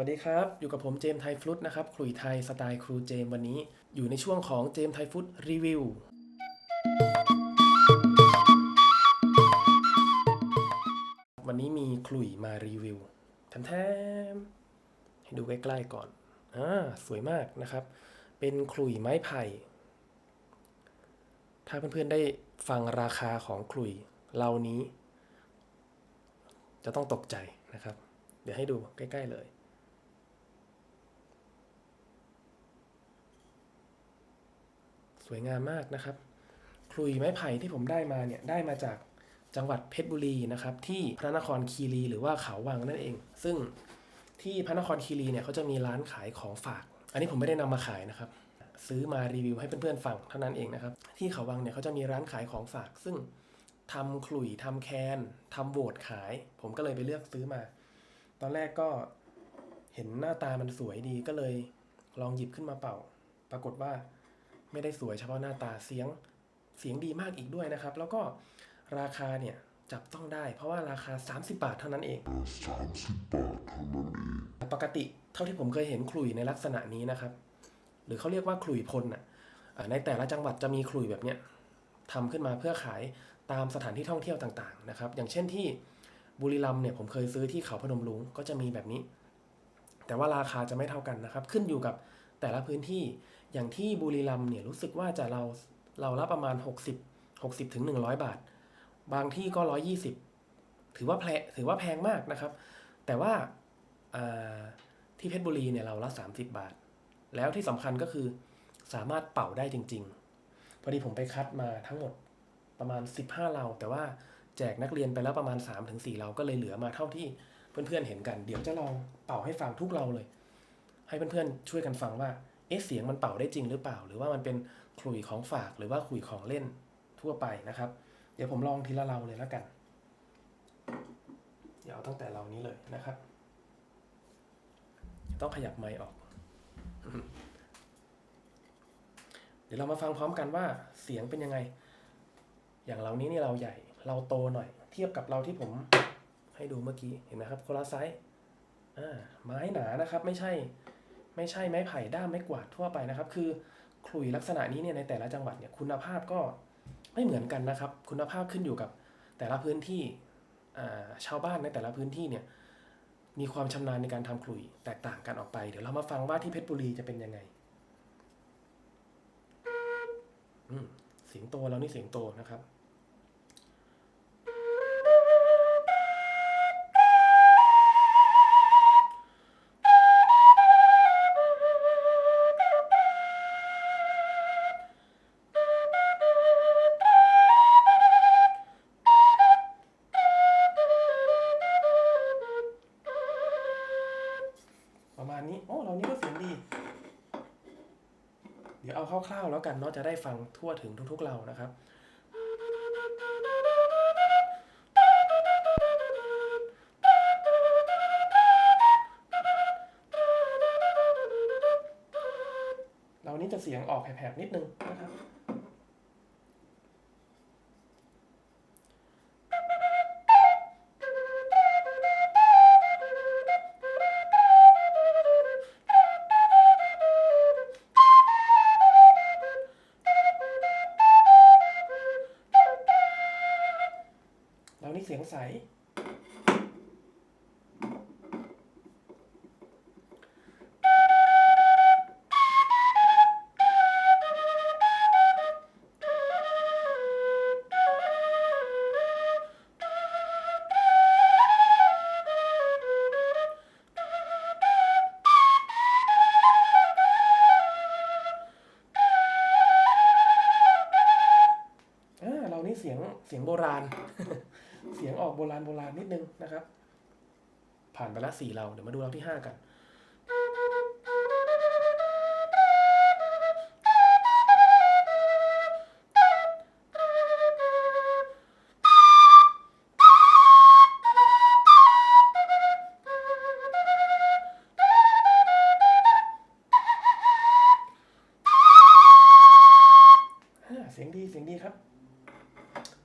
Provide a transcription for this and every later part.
วัสดีครับ อยู่กับผมเจมส์ไทยฟลุตนะครับขลุยไทยสไตล์ครูเจมส์วันนี้ อยู่ในช่วงของเจมส์ไทยฟลุตรีวิววันนี้มีขลุยมารีวิวแทมๆให้ดูใกล้ๆก่อนอ่าสวยมากนะครับ เป็นขลุยไม้ไผ่ ถ้าเพื่อนๆได้ฟังราคาของขลุยเหล่านี้ จะต้องตกใจนะครับ เดี๋ยวให้ดูใกล้ ๆ เลย สวยงามมากนะครับคลุยไม้ไผ่ที่ผมได้มาเนี่ยได้มาจากจังหวัดเพชรบุรีนะครับที่พระนครคีรีหรือว่าเขาวังนั่นเอง ซึ่งที่พระนครคีรีเนี่ยเขาจะมีร้านขายของฝาก อันนี้ผมไม่ได้นำมาขายนะครับ ซื้อมารีวิวให้เพื่อนๆฟังเท่านั้นเองนะครับ ที่เขาวังเนี่ยเขาจะมีร้านขายของฝาก ซึ่งทำขลุยทำแคนทำโบดขาย ผมก็เลยไปเลือกซื้อมา ตอนแรกก็เห็นหน้าตามันสวยดีก็เลยลองหยิบขึ้นมาเป่า ปรากฏว่า ไม่ได้สวยเฉพาะหน้าตาเสียงเสียงดีมากอีกด้วยนะครับ แล้วก็ราคาเนี่ยจับต้องได้ เพราะว่าราคา 30 บาทเท่านั้นเองสามสิบบาทเท่านั้นเองปกติเท่าที่ผมเคยเห็นขลุ่ยในลักษณะนี้นะครับ หรือเขาเรียกว่าขลุ่ยพลน่ะอ่าในแต่ละจังหวัดจะมีขลุ่ยแบบเนี้ยทำขึ้นมาเพื่อขายตามสถานที่ท่องเที่ยวต่างๆนะครับ อย่างเช่นที่บุรีรัมย์เนี่ยผมเคยซื้อที่เขาพนมรุ้งก็จะมีแบบนี้ แต่ว่าราคาจะไม่เท่ากันนะครับ ขึ้นอยู่กับแต่ละพื้นที่ อย่างที่บุรีรัมย์เนี่ยรู้สึกว่าจะเราเราละประมาณ 60 60ถึง100 บาท บางที่ก็ 120 ถือว่าแพงถือว่าแพงมากนะครับ แต่ว่าอ่าที่เพชรบุรีเนี่ยเราละ 30 บาท แล้วที่สำคัญก็คือสามารถเป่าได้จริง ๆ พอดีผมไปคัดมาทั้งหมดประมาณ 15เราแต่ว่าแจกนักเรียนไปแล้วประมาณ 3-4เราก็เลยเหลือมาเท่าที่เพื่อนๆเห็นกัน เดี๋ยวจะลองเป่าให้ฟังทุกเราเลย ให้เพื่อนๆช่วยกันฟังว่า เอ๊ะเสียงมันเป่าได้จริงหรือเปล่า หรือว่ามันเป็นขลุ่ยของฝากหรือว่าขลุ่ยของเล่นทั่วไปนะครับ เดี๋ยวผมลองทีละเราเลยแล้วกัน เดี๋ยวเอาตั้งแต่เรานี้เลยนะครับ ต้องขยับไมค์ออก เดี๋ยวเรามาฟังพร้อมกันว่าเสียงเป็นยังไง อย่างเรานี้นี่เราใหญ่ เราโตหน่อย เทียบกับเราที่ผมให้ดูเมื่อกี้ เห็นไหมครับคนละไซส์อ่าไม้หนานะครับ ไม่ใช่ ไม่ใช่ไม้ไผ่ด้ามไม้กวาดทั่วไปนะครับ คือขลุ่ยลักษณะนี้เนี่ยในแต่ละจังหวัดเนี่ยคุณภาพก็ไม่เหมือนกันนะครับ คุณภาพขึ้นอยู่กับแต่ละพื้นที่ชาวบ้านในแต่ละพื้นที่เนี่ยมีความชำนาญในการทำขลุ่ยแตกต่างกันออกไป เดี๋ยวเรามาฟังว่าที่เพชรบุรีจะเป็นยังไงอืมเสียงโตแล้วนี่เสียงโตนะครับ คร่าวๆแล้วกันเนาะจะได้ฟังทั่วถึงทุกๆเรานะครับเรานี่จะเสียงออกแผบๆนิดนึงนะครับ สัย โบราณโบราณนิดนึงนะครับ ผ่านไปละสี่เรา เดี๋ยวมาดูเราที่ห้ากันอ่าเสียงดีเสียงดีครับ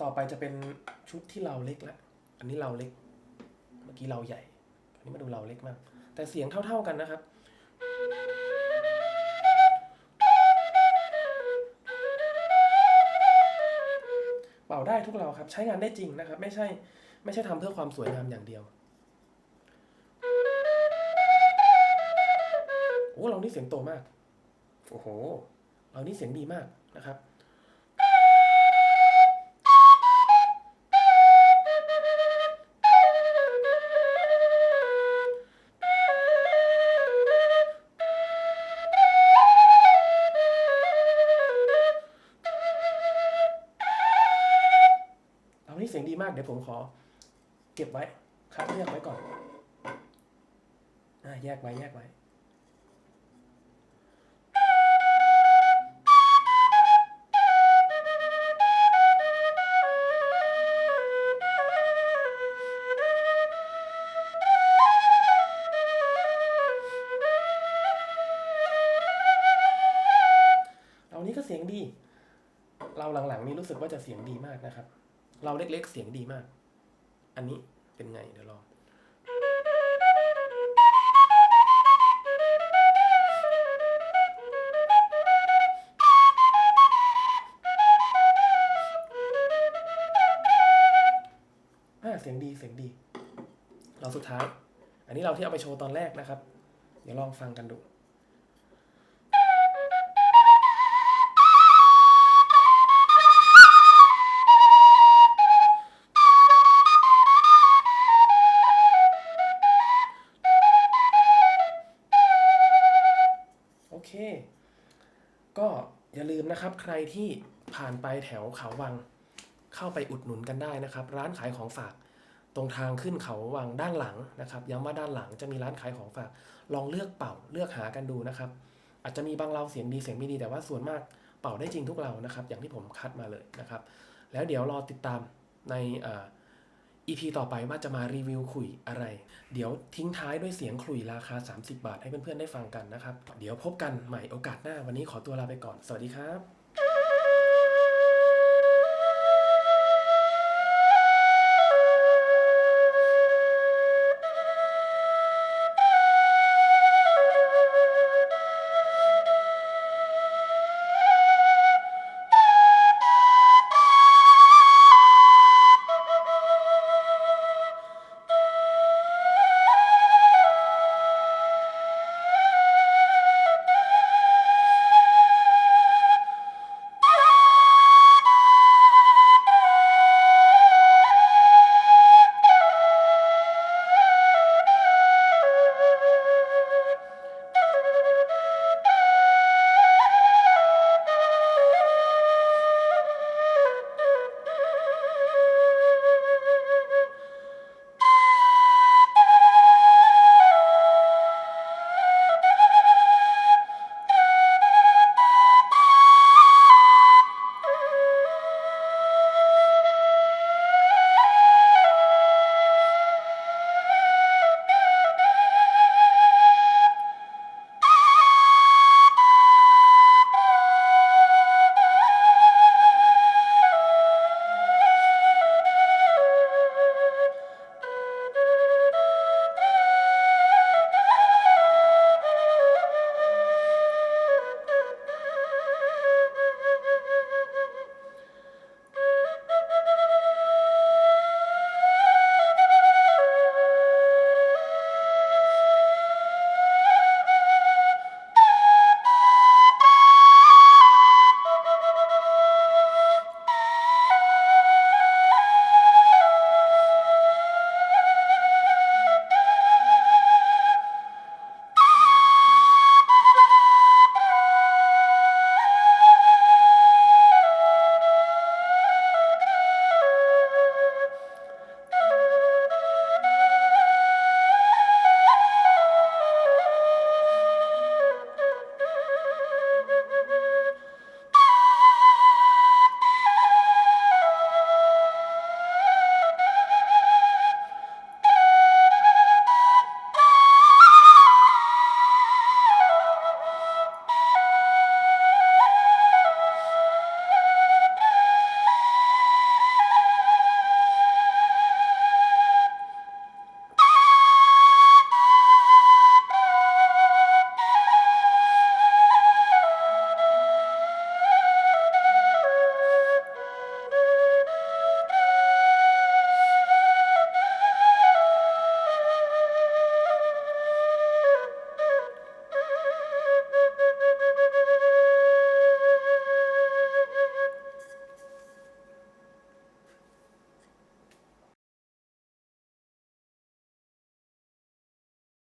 ต่อไปจะเป็นชุดที่เราเล็กและ อันนี้เราเล็ก เมื่อกี้เราใหญ่ อันนี้มาดูเราเล็กมาก แต่เสียงเท่า ๆกันนะครับ เป่าได้ทุกเราครับ ใช้งานได้จริงนะครับ ไม่ใช่ ไม่ใช่ทำเพื่อความสวยงามอย่างเดียว โอ้เรานี่เสียงโตมาก โอ้โห เรานี่เสียงดีมากนะครับากเดี๋ยวผมขอ เก็บไว้คัดเลือกไว้ก่อนอ่าแยกไว้แยกไว้เรานี่ก็เสียงดี เราหลังๆนี่รู้สึกว่าจะเสียงดีมากนะครับ เราเล็กๆเสียงดีมาก อันนี้เป็นไงเดี๋ยวลองอ่าเสียงดีเสียงดี เราสุดท้าย อันนี้เราที่เอาไปโชว์ตอนแรกนะครับ เดี๋ยวลองฟังกันดู รับใครที่ผ่านไปแถวเขาวัง เข้าไปอุดหนุนกันได้นะครับ ร้านขายของฝากตรงทางขึ้นเขาวังด้านหลังนะครับ ย้ำว่าด้านหลังจะมีร้านขายของฝาก ลองเลือกเป่าเลือกหากันดูนะครับ อาจจะมีบางเราเสียงดีเสียงไม่ดีแต่ว่าส่วนมากเป่าได้จริงทุกเรานะครับ อย่างที่ผมคัดมาเลยนะครับ แล้วเดี๋ยวรอติดตามในเอ่อ EP ต่อไปว่าจะมารีวิวขุยอะไร เดี๋ยวทิ้งท้ายด้วยเสียงขุยราคา 30 บาทให้เพื่อนๆได้ฟังกันนะครับ เดี๋ยวพบกันใหม่โอกาสหน้าวันนี้ขอตัวลาไปก่อน สวัสดีครับ